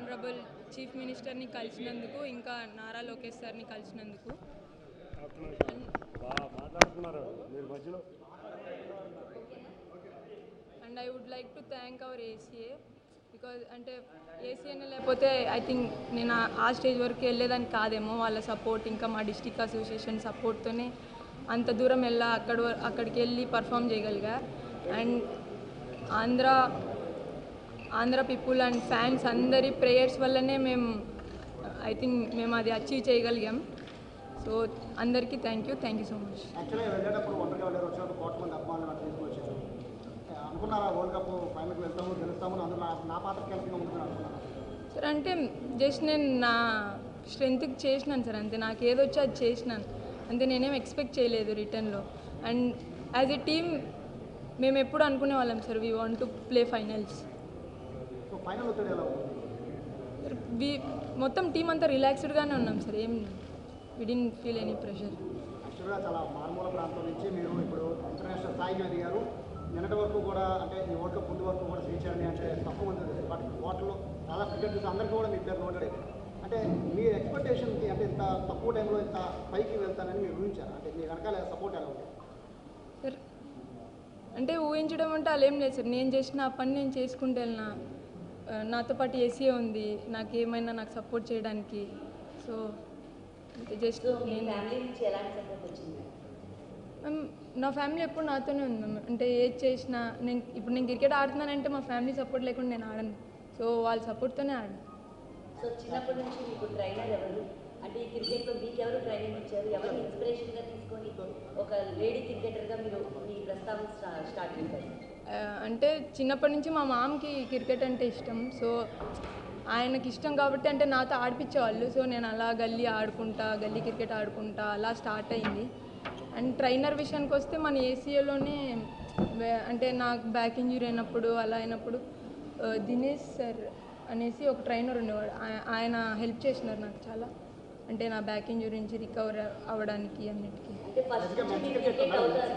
Honourable chief మినిస్టర్ని కలిసినందుకు ఇంకా నారా లోకేష్ సార్ని కలిసినందుకు. And I would like to thank our ACA because అంటే ఏసీఏనే లేకపోతే ఐ థింక్ నేను ఆ- స్టేజ్ వరకు వెళ్ళేదాన్ని కాదేమో. వాళ్ళ సపోర్ట్ ఇంకా మా డిస్టిక్ అసోసియేషన్ సపోర్ట్తోనే అంత దూరం వెళ్ళా అక్కడ వ- అక్కడికి వెళ్ళి perform చేయగలిగా. And Andhra Andhra people and fans అందరి ప్రేయర్స్ వల్లనే మేము ఐ థింక్ మేము అది అచీవ్ చేయగలిగాం. సో అందరికీ thank you thank you so much. Sir అంటే జస్ట్ నేను నా స్ట్రెంత్కి చేసినాను సార్ అంతే. నాకు ఏదొచ్చో అది చేసినాను. అంతే నేనేం ఎక్స్పెక్ట్ చేయలేదు రిటర్న్లో. అండ్ యాజ్ ఎ టీమ్ మేము ఎప్పుడు అనుకునే వాళ్ళం sir we want to play finals final ఒత్తిడి ఎలా ఉంటుంది వి మొత్తం టీం అంతా రిలాక్స్డ్గానే ఉన్నాం సార్. ఏం విడిన్ ఫీల్ ఎనీ ప్రెషర్ యాక్చువల్గా చాలా మారుమూల ప్రాంతం నుంచి మీరు ఇప్పుడు ఇంటర్నేషనల్ స్థాయికి ఎదిగారు. నిన్నటి వరకు కూడా అంటే ఈ వరల్డ్ కప్ ముందు వరకు కూడా శ్రీచరణి అంటే తక్కువ మంది తెలుసు బట్ వాటిలో చాలా క్రికెటర్స్ అందరికీ కూడా మీ పేరు నోటెడ్. అంటే మీ ఎక్స్పెక్టేషన్కి అంటే ఇంత తక్కువ టైంలో ఇంత పైకి వెళ్తానని మీరు ఊహించారు? అంటే మీ వెనకాల సపోర్ట్ ఎలా ఉంది? సార్ అంటే ఊహించడం అంటే అలా ఏం లేదు సార్. నేను చేసిన ఆ పని నేను చేసుకుంటూ వెళ్ళిన. నాతో పాటు ఏసీఏ ఉంది. నాకు ఏమైనా నాకు సపోర్ట్ చేయడానికి. సో జస్ట్ మీ నేను ఫ్యామిలీ నుంచి ఎలాంటి సపోర్ట్ వచ్చింది? మ్యామ్ నా ఫ్యామిలీ ఎప్పుడు నాతోనే ఉంది మ్యామ్ అంటే ఏది చేసినా నేను ఇప్పుడు నేను క్రికెట్ ఆడుతున్నానంటే మా ఫ్యామిలీ సపోర్ట్ లేకుండా నేను ఆడను. సో వాళ్ళ సపోర్ట్తోనే ఆడను. సో చిన్నప్పటి నుంచి మీకు ట్రైనర్ ఎవరు? అంటే ఈ క్రికెట్లో మీకు ఎవరు ట్రైనింగ్ ఇచ్చారు? ఎవరిని ఇన్స్పిరేషన్గా తీసుకొని ఒక లేడీ క్రికెటర్గా మీరు మీ ప్రస్తావన స్టా- స్టార్ట్ చేశారు? అంటే చిన్నప్పటి నుంచి మా మామకి క్రికెట్ అంటే ఇష్టం. సో ఆయనకి ఇష్టం కాబట్టి అంటే నాతో ఆడిపించేవాళ్ళు సో నేను అలా గల్లీ ఆడుకుంటా గల్లీ క్రికెట్ ఆడుకుంటా అలా స్టార్ట్ అయింది. అండ్ ట్రైనర్ విషయానికి వస్తే మన ఏసీఏలోనే అంటే నాకు బ్యాక్ ఇంజురీ అయినప్పుడు అలా అయినప్పుడు దినేష్ సార్ అనేసి ఒక ట్రైనర్ ఉండేవాడు. ఆయన హెల్ప్ చేసినారు నాకు చాలా. అంటే నా బ్యాక్ ఇంజురీ నుంచి రికవర్ అవ్వడానికి అన్నిటికీ.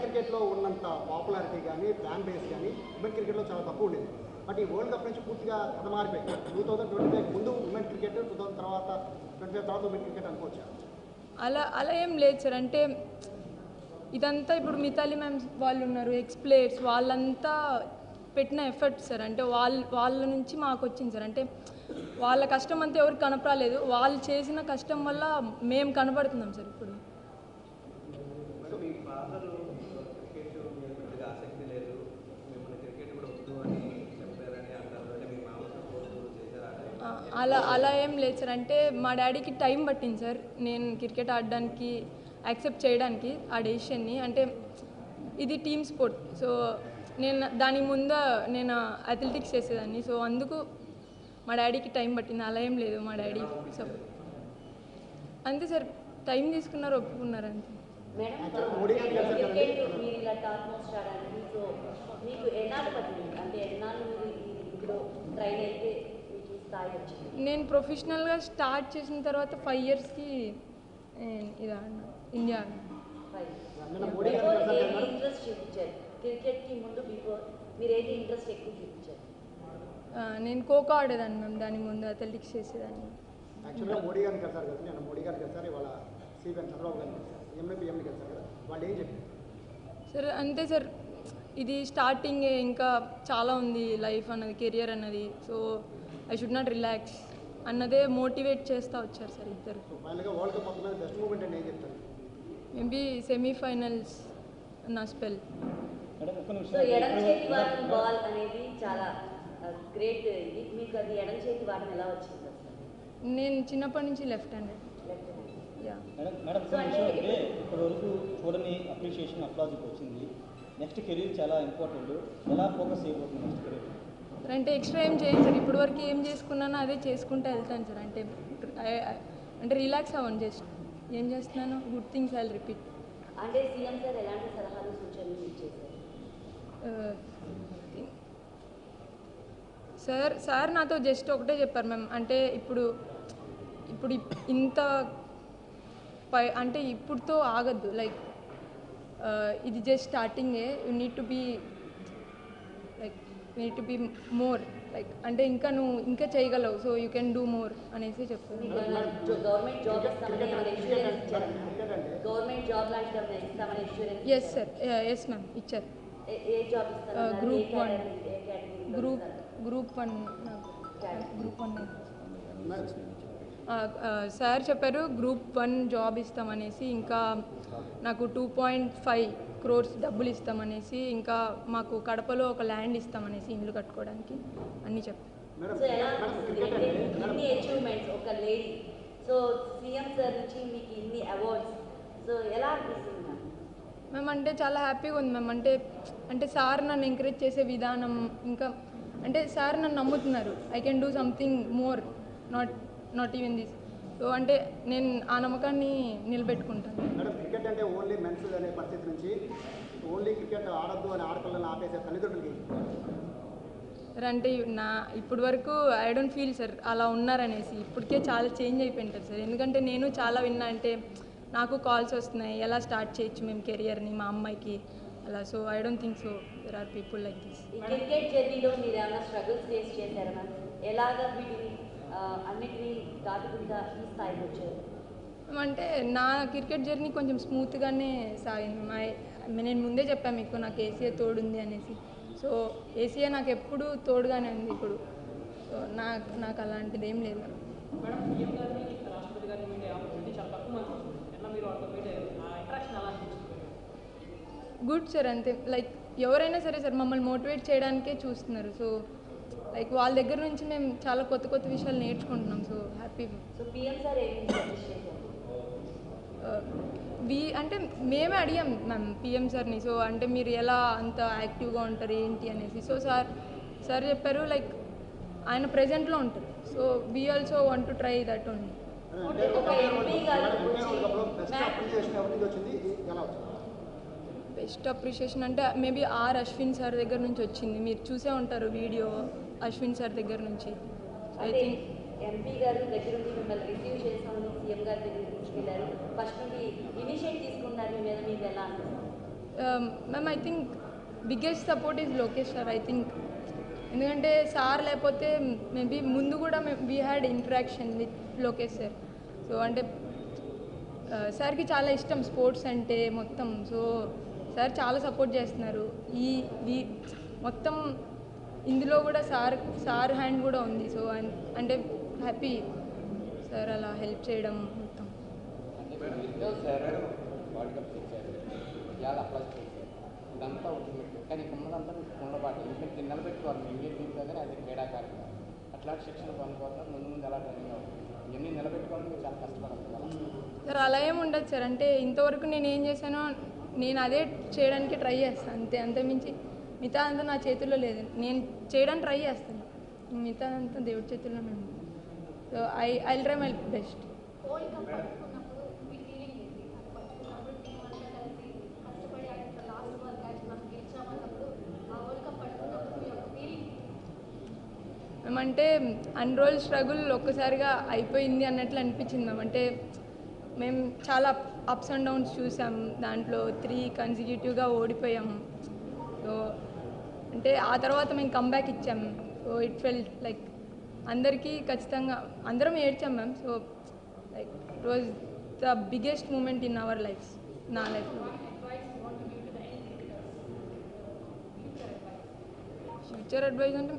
క్రికెట్లో ఉన్నంత పాపులారిటీ కానీ ఫ్యాన్ బేస్ కానీ ఉమెన్ క్రికెట్లో చాలా తక్కువ ఉండేది. బట్ ఈ వరల్డ్ కప్ నుంచి పూర్తిగా కథ మారిపోయింది టూ థౌసండ్ ట్వంటీ ఫైవ్ ముందు ఉమెన్ క్రికెట్ టూ థౌసండ్ తర్వాత ట్వంటీ ఫైవ్ తర్వాత ఉమెన్ క్రికెట్ అనుకోవచ్చు? అలా అలా ఏం లేదు సార్. అంటే ఇదంతా ఇప్పుడు మితాలి మ్యామ్ వాళ్ళు ఉన్నారు ఎక్స్ప్లేయర్స్ వాళ్ళంతా పెట్టిన ఎఫర్ట్ సార్. అంటే వాళ్ళ వాళ్ళ నుంచి మాకు వచ్చింది సార్. అంటే వాళ్ళ కష్టం అంతా ఎవరికి కనపరాలేదు వాళ్ళు చేసిన కష్టం వల్ల మేము కనపడుతున్నాం సార్ ఇప్పుడు. అలా అలా ఏం లేదు సార్. అంటే మా డాడీకి టైం పట్టింది సార్. నేను క్రికెట్ ఆడడానికి యాక్సెప్ట్ చేయడానికి ఆ డెసిషన్ని అంటే ఇది టీమ్ స్పోర్ట్. సో నేను దాని ముందు నేను అథ్లెటిక్స్ చేసేదాన్ని. సో అందుకు మా డాడీకి టైం పట్టింది అలా ఏం లేదు మా డాడీ. సో అంతే సార్ టైం తీసుకున్నారు ఒప్పుకున్నారు అంతే. నేను ప్రొఫెషనల్గా స్టార్ట్ చేసిన తర్వాత ఫైవ్ ఇయర్స్కి ఇది ఆడినా ఇండియా క్రికెట్కి ముందు బిఫోర్ మీరు ఏది ఇంట్రెస్ట్ ఎక్కువ చూపించారు? నేను ఖోఖో ఆడేదాన్ని మ్యామ్ దాని ముందు అథ్లెటిక్స్ చేసేదాన్ని. యాక్చువల్గా మోడీ గారిని కలిసారు కదా నేను మోడీ గారిని కలిసారు ఇవాళ సిపిఎం చంద్రబాబు గారిని కలిసారు సీఎంని పిఎంని కలిసారు కదా వాళ్ళు ఏం చెప్పారు? సార్ అంతే సార్. ఇది స్టార్టింగ్ ఇంకా చాలా ఉంది లైఫ్ అన్నది కెరియర్ అన్నది. So I should not relax అన్నదే మోటివేట్ చేస్తూ వచ్చారు సార్ ఇద్దరు. మేబీ సెమీఫైనల్స్ నా స్పెల్. బాల్ అనేది చాలా గ్రేట్. ఇది మీకు అది ఎడం చేతి వాడడం ఎలా వచ్చింది నేను చిన్నప్పటి నుంచి left handed left hand. Yeah. Madam అంటే నిమిషం అంటే ఇప్పటి వరకు చూడని అప్రిషియేషన్ అప్లాజిక్ వచ్చింది. నెక్స్ట్ కెరీర్ చాలా ఇంపార్టెంట్ ఎలా ఫోకస్ చేయబోతుంది నెక్స్ట్ కెరీర్ అంటే ఎక్స్ట్రా ఏం చేయను సార్? ఇప్పటి వరకు ఏం చేసుకున్నానో అదే చేసుకుంటూ వెళ్తాను సార్. అంటే అంటే రిలాక్స్ అవ్వండి జస్ట్. ఏం చేస్తున్నాను? గుడ్ థింగ్స్ ఐ రిపీట్ అంటే సీఎం సార్ ఎలాంటి సలహాలు సూచనలు ఇచ్చేసారు సార్ సార్ నాతో జస్ట్ ఒకటే చెప్పారు మ్యామ్. అంటే ఇప్పుడు ఇప్పుడు ఇప్- ఇంత పై అంటే ఇప్పుడుతో ఆగద్దు. లైక్ ఇది జస్ట్ స్టార్టింగే. You need to be like need to be more. Like అంటే ఇంకా నువ్వు ఇంకా చేయగలవు. So you can do more అనేసి చెప్తాను ఎస్ సార్ ఎస్ మ్యామ్ ఇచ్చారు? category? లో group? Group one. Group one sir చెప్పారు గ్రూప్ వన్ జాబ్ ఇస్తామనేసి ఇంకా నాకు టూ పాయింట్ ఫైవ్ క్రోర్స్ డబ్బులు ఇస్తామనేసి ఇంకా మాకు కడపలో ఒక ల్యాండ్ ఇస్తామనేసి ఇల్లు కట్టుకోవడానికి అన్నీ చెప్పారు. Madam so so CM sir నుంచి మీకు ఇన్ని అవార్డ్స్ సో ఎలా అనిపిస్తుంది మ్యామ్ అంటే చాలా హ్యాపీగా ఉంది. మ్యామ్ అంటే అంటే సార్ నన్ను ఎంకరేజ్ చేసే విధానం ఇంకా అంటే సార్ నన్ను నమ్ముతున్నారు. I can do something more not not even this so అంటే నేను ఆ నమ్మకాన్ని నిలబెట్టుకుంటాను. క్రికెట్ అంటే ఓన్లీ మెన్స్ అనే పరిస్థితి నుంచి ఓన్లీ క్రికెట్ ఆడొద్దు అని ఆడపిల్లలను ఆపేసే తల్లిదండ్రులకి సార్ అంటే నా ఇప్పటి వరకు ఐ డోంట్ ఫీల్ సార్ అలా ఉన్నారనేసి ఇప్పటికే చాలా చేంజ్ అయిపోయింటారు సార్. ఎందుకంటే నేను చాలా విన్నా అంటే నాకు కాల్స్ వస్తున్నాయి. ఎలా స్టార్ట్ చేయొచ్చు మేము కెరియర్ని మా అమ్మాయికి? అలా so I don't think so there are people like this cricket జర్నీలో మీరు ఏమైనా స్ట్రగుల్స్ ఫేస్ చేశారా మ్యామ్ ఎలాగా వీటిని అన్నిటినీ దాటుకుంటా ఈ స్థాయికి వచ్చారు? అంటే నా క్రికెట్ జర్నీ కొంచెం స్మూత్గానే సాగింది. మా నేను ముందే చెప్పాను మీకు నాకు ఏసీఏ తోడుంది అనేసి. సో ఏసీఏ నాకు ఎప్పుడు తోడుగానే ఉంది ఇప్పుడు. సో నాకు నాకు అలాంటిది ఏం లేదు మేడం సీఎం గారిని రాష్ట్రపతి గారిని మీట్ అయ్యే ఆపర్చునిటీ చాలా తక్కువ మంది వస్తుంది ఎట్లా మీరు వాళ్ళతో మీట్ అయ్యారు ఆ ఇంట్రాక్షన్ ఎలా అనిపించింది గుడ్ సార్ అంతే. లైక్ ఎవరైనా సరే సార్ మమ్మల్ని మోటివేట్ చేయడానికే చూస్తున్నారు. సో లైక్ వాళ్ళ దగ్గర నుంచి మేము చాలా కొత్త కొత్త విషయాలు నేర్చుకుంటున్నాం. So happy. వి అంటే మేమే అడిగాం మ్యామ్ పిఎం సార్ని. సో అంటే మీరు ఎలా అంత యాక్టివ్గా ఉంటారు ఏంటి అనేసి. సో సార్ సార్ చెప్పారు లైక్ ఆయన ప్రెజెంట్లో ఉంటారు. So we also want to try that only అంటే ఒక ఎంపీ గారు వచ్చి బెస్ట్ నుంచి అప్రిషియేషన్ అంటే మేబీ ఆర్ అశ్విన్ సార్ దగ్గర నుంచి వచ్చింది. మీరు చూసే ఉంటారు వీడియో అశ్విన్ సార్ దగ్గర నుంచి. ఐ థింక్ ఎంపీ గారు దగ్గర నుండి మిమ్మల్ని రిసీవ్ సీఎం గారి దగ్గర ఫస్ట్ నుండి ఇనిషియేట్ తీసుకున్నారు మీ మీద మీకు ఎలా ma'am I think biggest support is Lokesh sir I think ఎందుకంటే సార్ లేకపోతే మేబీ ముందు కూడా we had interaction with Lokesh sir. So అంటే సార్కి చాలా ఇష్టం స్పోర్ట్స్ అంటే మొత్తం. సో సార్ చాలా సపోర్ట్ చేస్తున్నారు. ఈ ఈ మొత్తం ఇందులో కూడా సార్ సార్ హ్యాండ్ కూడా ఉంది. సో అంటే హ్యాపీ సార్ అలా హెల్ప్ చేయడం మొత్తం. ఇదంతా. కానీ ఉన్నదంతా మీకు ఉండబాటు ఎందుకంటే నిలబెట్టుకోవాలి ఇండియన్ కానీ అది క్రీడాకారులు అట్లాంటి శిక్షణ పొందుకోవాలి ముందు ముందు ఎలా ట్రైనింగ్ అవుతుంది ఇవన్నీ నిలబెట్టుకోవాలి మీరు చాలా కష్టపడాలి కదా సార్ అలా ఏం ఉండదు సార్. అంటే ఇంతవరకు నేను ఏం చేశానో నేను అదే చేయడానికి ట్రై చేస్తాను అంతే. అంతమించి మిగతా అంతా నా చేతుల్లో లేదు. నేను చేయడానికి ట్రై చేస్తాను. మిగతా అంతా దేవుడి చేతుల్లో మేము so I I try my best. మేమంటే అన్ని రోజులు స్ట్రగుల్ ఒక్కసారిగా అయిపోయింది అన్నట్లు అనిపించింది మేము అంటే మేము చాలా అప్స్ అండ్ డౌన్స్ చూసాం. దాంట్లో త్రీ కన్సిక్యూటివ్గా ఓడిపోయాం. సో అంటే ఆ తర్వాత మేము కంబ్యాక్ ఇచ్చాం. సో ఇట్ ఫెల్ట్ లైక్ అందరికీ ఖచ్చితంగా అందరం ఏడ్చాం ma'am so like it was the biggest moment in our life నా లైఫ్లో ఫ్యూచర్ అడ్వైజ్ అంటే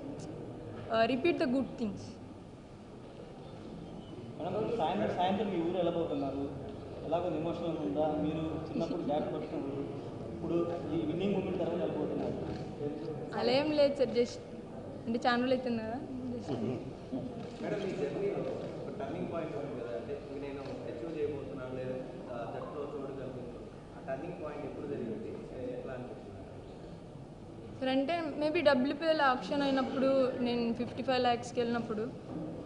రిపీట్ ద గుడ్ థింగ్స్ సాయంత్రం సాయంత్రం మీ ఊరు వెళ్ళబోతున్నారు ఎలాగో ఎమోషనల్ ఉందా? మీరు చిన్నప్పుడు బ్యాట్ పట్టుకున్నారు ఇప్పుడు ఈ విన్నింగ్ మూమెంట్ తర్వాత వెళ్ళిపోతున్నారు. అలా ఏం లేదు సార్ జస్ట్ అంటే రోజులు అవుతుంది కదా. టర్నింగ్ పాయింట్ ఉంది కదా అంటే నేను అచీవ్ చేయబోతున్నాను లేదా జట్టులో చోటు ఆ టర్నింగ్ పాయింట్ ఎప్పుడు జరిగింది? ఎట్లా అనిపిస్తుంది? సార్ అంటే మేబీ డబ్ల్యూపీఎల్ ఆప్షన్ అయినప్పుడు నేను ఫిఫ్టీ ఫైవ్ ల్యాక్స్కి వెళ్ళినప్పుడు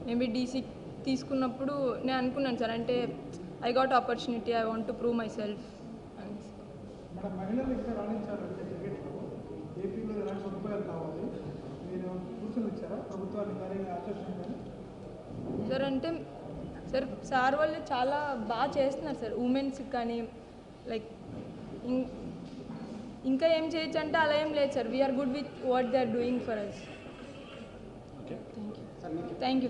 మేబీ డీసీ తీసుకున్నప్పుడు నేను అనుకున్నాను సార్ అంటే I got opportunity I want to prove myself sir అంటే సార్ సార్ వాళ్ళు చాలా బాగా చేస్తున్నారు సార్ ఉమెన్స్కి కానీ లైక్ ఇంకా ఏం చేయొచ్చు అంటే అలా ఏం లేదు sir we are good with what they are doing for us thank you thank you